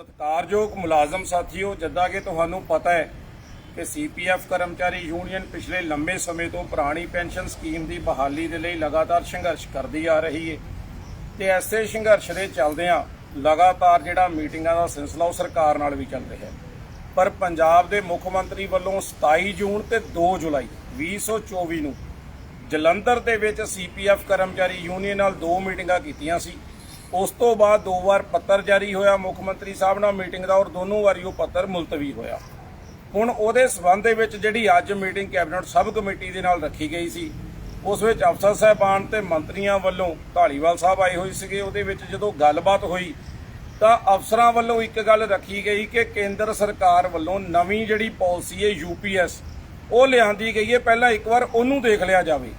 ਸਤਿਕਾਰਯੋਗ ਮੁਲਾਜ਼ਮ ਸਾਥੀਓ, ਜਿੱਦਾਂ ਕਿ ਤੁਹਾਨੂੰ ਪਤਾ ਹੈ ਕਿ ਸੀਪੀਐਫ ਕਰਮਚਾਰੀ ਯੂਨੀਅਨ ਪਿਛਲੇ ਲੰਬੇ ਸਮੇਂ ਤੋਂ ਪੁਰਾਣੀ ਪੈਨਸ਼ਨ ਸਕੀਮ ਦੀ ਬਹਾਲੀ ਦੇ ਲਈ ਲਗਾਤਾਰ ਸੰਘਰਸ਼ ਕਰਦੀ ਆ ਰਹੀ ਹੈ ਤੇ ਐਸੇ ਸੰਘਰਸ਼ ਦੇ ਚੱਲਦਿਆਂ ਲਗਾਤਾਰ ਜਿਹੜਾ ਮੀਟਿੰਗਾਂ ਦਾ ਸਿਲਸਿਲਾ ਉਹ ਸਰਕਾਰ ਨਾਲ ਵੀ ਚੱਲ ਰਿਹਾ ਪਰ ਪੰਜਾਬ ਦੇ ਮੁੱਖ ਮੰਤਰੀ ਵੱਲੋਂ 27 ਜੂਨ ਤੇ 2 ਜੁਲਾਈ 2024 ਨੂੰ ਜਲੰਧਰ ਦੇ ਵਿੱਚ ਸੀਪੀਐਫ ਕਰਮਚਾਰੀ ਯੂਨੀਅਨ ਨਾਲ ਦੋ ਮੀਟਿੰਗਾਂ ਕੀਤੀਆਂ ਸੀ। ਉਸ ਤੋਂ ਬਾਅਦ ਦੋ ਵਾਰ ਪੱਤਰ ਜਾਰੀ ਹੋਇਆ, ਮੁੱਖ ਮੰਤਰੀ ਸਾਹਿਬ ਨਾਲ ਮੀਟਿੰਗ ਦਾ ਔਰ ਦੋਨੋਂ ਵਾਰੀ ਉਹ ਪੱਤਰ ਮੁਲਤਵੀ ਹੋਇਆ। ਹੁਣ ਉਹਦੇ ਸਬੰਧ ਦੇ ਵਿੱਚ ਜਿਹੜੀ ਅੱਜ ਮੀਟਿੰਗ ਕੈਬਨਿਟ ਸਬ ਕਮੇਟੀ ਦੇ ਨਾਲ ਰੱਖੀ ਗਈ ਸੀ, ਉਸ ਵਿੱਚ ਅਫਸਰ ਸਾਹਿਬਾਨ ਤੇ ਮੰਤਰੀਆਂ ਵੱਲੋਂ ਢਾਲੀਵਾਲ ਸਾਹਿਬ ਆਏ ਹੋਏ ਸੀਗੇ। ਉਹਦੇ ਵਿੱਚ ਜਦੋਂ ਗੱਲਬਾਤ ਹੋਈ, ਤਾਂ ਅਫਸਰਾਂ ਵੱਲੋਂ ਇੱਕ ਗੱਲ ਰੱਖੀ ਗਈ ਕਿ ਕੇਂਦਰ ਸਰਕਾਰ ਵੱਲੋਂ ਨਵੀਂ ਜਿਹੜੀ ਪਾਲਿਸੀ ਹੈ ਯੂਪੀਐਸ ਉਹ ਲਿਆਂਦੀ ਗਈ ਹੈ। ਪਹਿਲਾਂ ਇੱਕ ਵਾਰ ਉਹਨੂੰ ਦੇਖ ਲਿਆ ਜਾਵੇ।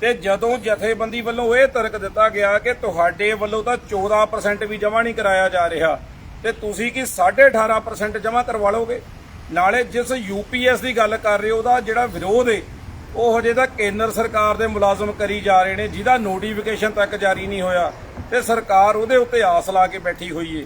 ਤੇ ਜਦੋਂ ਜਥੇਬੰਦੀ ਵੱਲੋਂ ਇਹ ਤਰਕ ਦਿੱਤਾ ਗਿਆ ਕਿ ਤੁਹਾਡੇ ਵੱਲੋਂ ਤਾਂ 14% ਵੀ ਜਮ੍ਹਾਂ ਨਹੀਂ ਕਰਾਇਆ ਜਾ ਰਿਹਾ, ਤੇ ਤੁਸੀਂ ਕੀ 18.5% ਜਮ੍ਹਾਂ ਕਰਵਾ ਲਓਗੇ? ਨਾਲੇ ਜਿਸ ਯੂਪੀਐਸ ਦੀ ਗੱਲ ਕਰ ਰਹੇ ਉਹਦਾ ਜਿਹੜਾ ਵਿਰੋਧ ਹੈ ਉਹ ਹਜੇ ਤੱਕ ਕੇਂਦਰ ਸਰਕਾਰ ਦੇ ਮੁਲਾਜ਼ਮ ਕਰੀ ਜਾ ਰਹੇ ਨੇ, ਜਿਹਦਾ ਨੋਟੀਫਿਕੇਸ਼ਨ ਤੱਕ ਜਾਰੀ ਨਹੀਂ ਹੋਇਆ, ਤੇ ਸਰਕਾਰ ਉਹਦੇ ਉੱਤੇ ਆਸ ਲਾ ਕੇ ਬੈਠੀ ਹੋਈ ਏ।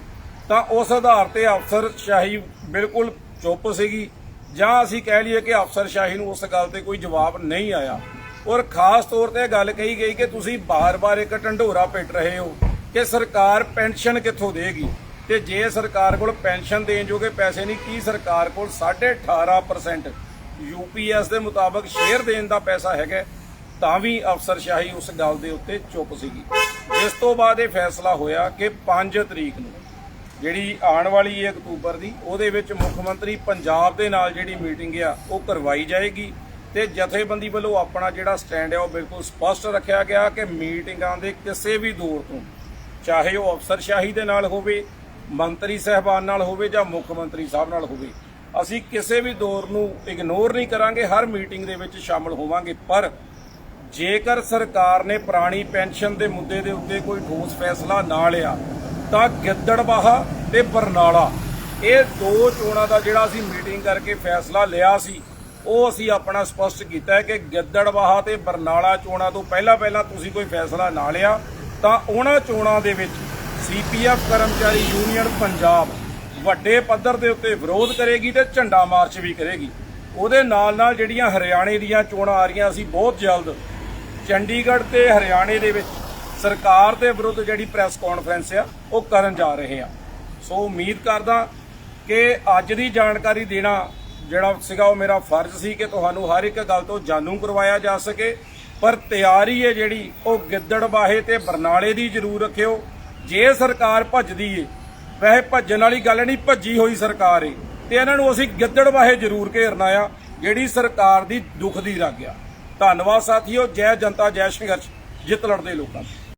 ਤਾਂ ਉਸ ਆਧਾਰ ਤੇ ਅਫਸਰ ਸ਼ਾਹੀ ਬਿਲਕੁਲ ਚੁੱਪ ਸੀਗੀ, ਜਾਂ ਅਸੀਂ ਕਹਿ ਲਈਏ ਕਿ ਅਫਸਰ ਸ਼ਾਹੀ ਨੂੰ ਉਸ ਗੱਲ ਤੇ ਕੋਈ ਜਵਾਬ ਨਹੀਂ ਆਇਆ। ਔਰ ਖਾਸ ਤੌਰ ਤੇ ਇਹ ਗੱਲ ਕਹੀ ਗਈ ਕਿ ਤੁਸੀਂ ਬਾਰ-ਬਾਰ ਇੱਕ ਢੰਡੋਰਾ ਪਿੱਟ ਰਹੇ ਹੋ ਕਿ ਸਰਕਾਰ ਪੈਨਸ਼ਨ ਕਿੱਥੋਂ ਦੇਗੀ? ਤੇ ਜੇ ਸਰਕਾਰ ਕੋਲ ਪੈਨਸ਼ਨ ਦੇਣ ਜੋਗੇ ਪੈਸੇ ਨਹੀਂ, ਕੀ ਸਰਕਾਰ ਕੋਲ 18.5% ਯੂਪੀਐਸ ਦੇ ਮੁਤਾਬਕ ਸ਼ੇਅਰ ਦੇਣ ਦਾ ਪੈਸਾ ਹੈਗਾ ਤਾਂ ਵੀ ਅਫਸਰਸ਼ਾਹੀ ਉਸ ਗੱਲ ਦੇ ਉੱਤੇ ਚੁੱਪ ਸੀਗੀ। ਜਿਸ ਤੋਂ ਬਾਅਦ ਇਹ ਫੈਸਲਾ ਹੋਇਆ ਕਿ 5 ਤਰੀਕ ਨੂੰ, ਜਿਹੜੀ ਆਉਣ ਵਾਲੀ ਹੈ ਅਕਤੂਬਰ ਦੀ, ਉਹਦੇ ਵਿੱਚ ਮੁੱਖ ਮੰਤਰੀ ਪੰਜਾਬ ਦੇ ਨਾਲ ਜਿਹੜੀ ਮੀਟਿੰਗ ਆ, ਉਹ ਕਰਵਾਈ ਜਾਏਗੀ। ਤੇ ਜਥੇਬੰਦੀ ਵੱਲੋਂ ਆਪਣਾ ਜਿਹੜਾ ਸਟੈਂਡ ਹੈ ਉਹ ਬਿਲਕੁਲ ਸਪਸ਼ਟ ਰੱਖਿਆ ਗਿਆ ਕਿ ਮੀਟਿੰਗਾਂ ਦੇ ਕਿਸੇ ਵੀ ਦੌਰ ਤੋਂ, ਚਾਹੇ ਉਹ ਅਫਸਰਸ਼ਾਹੀ ਦੇ ਨਾਲ ਹੋਵੇ, ਮੰਤਰੀ ਸਹਿਬਾਨ ਨਾਲ ਹੋਵੇ ਜਾਂ ਮੁੱਖ ਮੰਤਰੀ ਸਾਹਿਬ ਨਾਲ ਹੋਵੇ, ਅਸੀਂ ਕਿਸੇ ਵੀ ਦੌਰ ਨੂੰ ਇਗਨੋਰ ਨਹੀਂ ਕਰਾਂਗੇ, ਹਰ ਮੀਟਿੰਗ ਦੇ ਵਿੱਚ ਸ਼ਾਮਲ ਹੋਵਾਂਗੇ। ਪਰ ਜੇਕਰ ਸਰਕਾਰ ਨੇ ਪੁਰਾਣੀ ਪੈਨਸ਼ਨ ਦੇ ਮੁੱਦੇ ਦੇ ਉੱਤੇ ਕੋਈ ਠੋਸ ਫੈਸਲਾ ਨਾ ਲਿਆ, ਤਾਂ ਗਿੱਦੜਬਾਹਾ ਤੇ ਬਰਨਾਲਾ, ਇਹ ਦੋ ਚੋਣਾਂ ਦਾ ਜਿਹੜਾ ਅਸੀਂ ਮੀਟਿੰਗ ਕਰਕੇ ਫੈਸਲਾ ਲਿਆ ਸੀ ਉਹ ਅਸੀਂ ਆਪਣਾ ਸਪਸ਼ਟ ਕੀਤਾ ਹੈ ਕਿ ਗਿੱਦੜਬਾਹਾ ਤੇ ਬਰਨਾਲਾ ਚੋਣਾਂ ਤੋਂ ਪਹਿਲਾਂ ਪਹਿਲਾਂ ਤੁਸੀਂ ਕੋਈ ਫੈਸਲਾ ਨਾ ਲਿਆ, ਤਾਂ ਉਹਨਾਂ ਚੋਣਾਂ ਦੇ ਵਿੱਚ ਸੀਪੀਐਫ ਕਰਮਚਾਰੀ ਯੂਨੀਅਨ ਪੰਜਾਬ ਵੱਡੇ ਪੱਧਰ ਦੇ ਉੱਤੇ ਵਿਰੋਧ ਕਰੇਗੀ ਤੇ ਝੰਡਾ ਮਾਰਚ ਵੀ ਕਰੇਗੀ। ਉਹਦੇ ਨਾਲ ਨਾਲ ਜਿਹੜੀਆਂ ਹਰਿਆਣੇ ਦੀਆਂ ਚੋਣਾਂ ਆ ਰਹੀਆਂ, ਅਸੀਂ ਬਹੁਤ ਜਲਦ ਚੰਡੀਗੜ੍ਹ ਤੇ ਹਰਿਆਣੇ ਦੇ ਵਿੱਚ ਸਰਕਾਰ ਦੇ ਵਿਰੁੱਧ ਜਿਹੜੀ ਪ੍ਰੈਸ ਕਾਨਫਰੰਸ ਆ, ਉਹ ਕਰਨ ਜਾ ਰਹੇ ਆ। ਸੋ ਉਮੀਦ ਕਰਦਾ ਕਿ ਅੱਜ ਦੀ ਜਾਣਕਾਰੀ ਦੇਣਾ ਜਿਹੜਾ ਸੀਗਾ ਉਹ ਮੇਰਾ ਫਰਜ਼ ਸੀ ਕਿ ਤੁਹਾਨੂੰ ਹਰ ਇੱਕ ਗੱਲ ਤੋਂ ਜਾਣੂ ਕਰਵਾਇਆ ਜਾ ਸਕੇ। ਪਰ ਤਿਆਰੀ ਹੈ ਜਿਹੜੀ, ਉਹ ਗਿੱਦੜ ਗਿੱਦੜਬਾਹੇ ਤੇ ਬਰਨਾਲੇ ਦੀ ਜ਼ਰੂਰ ਰੱਖਿਓ। ਜੇ ਸਰਕਾਰ ਭੱਜਦੀ ਏ, ਵੈਸੇ ਭੱਜਣ ਵਾਲੀ ਗੱਲ ਨਹੀਂ, ਭੱਜੀ ਹੋਈ ਸਰਕਾਰ ਏ। ਤੇ ਇਹਨਾਂ ਨੂੰ ਅਸੀਂ ਗਿੱਦੜ ਗਿੱਦੜਬਾਹੇ ਜ਼ਰੂਰ ਘੇਰਨਾ ਆ, ਜਿਹੜੀ ਸਰਕਾਰ ਦੀ ਦੁੱਖ ਦੀ ਰੱਗ ਆ। ਧੰਨਵਾਦ ਸਾਥੀਓ, ਜੈ ਜਨਤਾ, ਜੈ ਸੰਘਰਸ਼, ਜਿੱਤ ਲੜਦੇ ਲੋਕਾਂ ਦੀ।